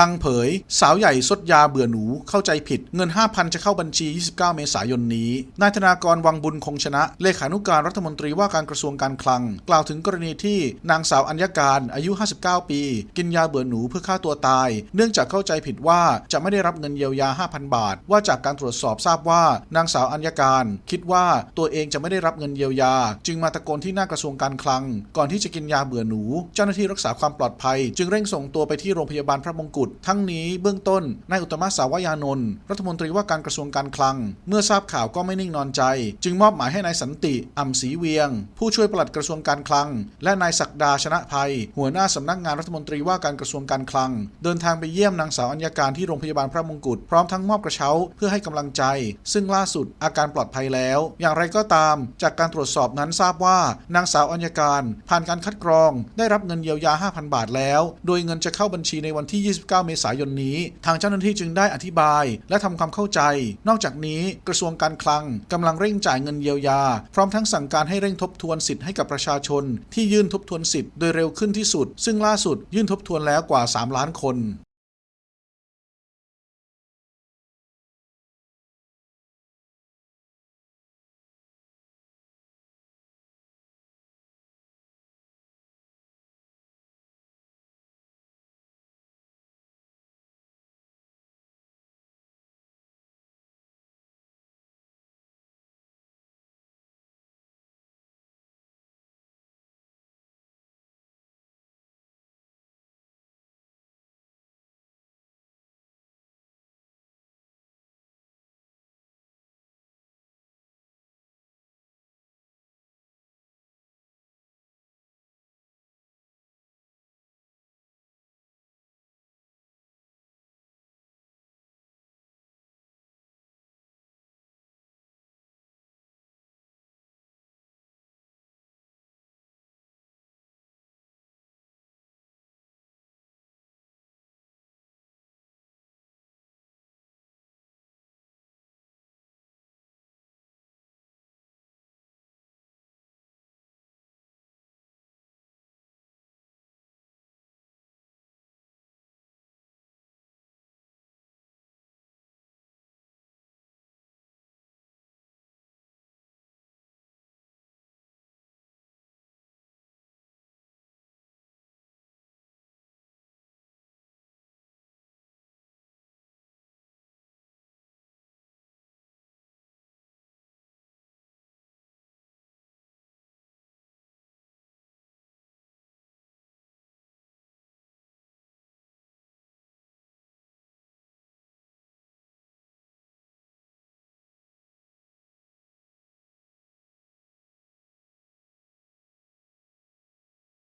ลังเผย สาวใหญ่ซดยาเบื่อหนูเข้าใจผิดเงิน 5,000 จะเข้าบัญชี 29 เมษายนนี้ นายธนากรวังบุญคงชนะ เลขานุการรัฐมนตรีว่าการกระทรวงการคลัง กล่าวถึงกรณีที่นางสาวอัญญาการอายุ 59 ปี กินยาเบื่อหนูเพื่อฆ่าตัวตาย เนื่องจากเข้าใจผิดว่าจะไม่ได้รับเงินเยียวยา 5,000 บาท ว่าจากการตรวจสอบทราบว่า นางสาวอัญญาการ คิดว่าตัวเองจะไม่ได้รับเงินเยียวยา จึงมาตะโกนที่หน้ากระทรวงการคลัง ก่อนที่จะกินยาเบื่อหนู เจ้าหน้าที่รักษาความปลอดภัย จึงเร่งส่งตัวไปที่โรงพยาบาลพระมงกุฎทั้งนี้เบื้องต้นนายอุตตมะสาวยานนท์รัฐมนตรีว่าการกระทรวงการคลัง เมื่อทราบข่าวก็ไม่นิ่งนอนใจ จึงมอบหมายให้นายสันติอ่ำศรีเวียง ผู้ช่วยปลัดกระทรวงการคลัง และนายศักดาชนะภัย หัวหน้าสำนักงานรัฐมนตรีว่าการกระทรวงการคลัง เดินทางไปเยี่ยมนางสาวอัญญาการที่โรงพยาบาลพระมงกุฎพร้อมทั้งมอบกระเช้าเพื่อให้กำลังใจ ซึ่งล่าสุดอาการปลอดภัยแล้ว อย่างไรก็ตาม จากการตรวจสอบนั้นทราบว่า นางสาวอัญญาการ ผ่านการคัดกรอง ได้รับเงินเยียวยา 5,000 บาทแล้ว โดยเงินจะเข้าบัญชีในวันที่ 29 9 เมษายนนี้ ทางเจ้าหน้าที่จึงได้อธิบาย และทำความเข้าใจ นอกจากนี้กระทรวงการคลังกำลังเร่งจ่ายเงินเยียวยา พร้อมทั้งสั่งการให้เร่งทบทวนสิทธิ์ให้กับประชาชน ที่ยื่นทบทวนสิทธิ์โดยเร็วขึ้นที่สุด ซึ่งล่าสุดยื่นทบทวนแล้วกว่า 3 ล้านคน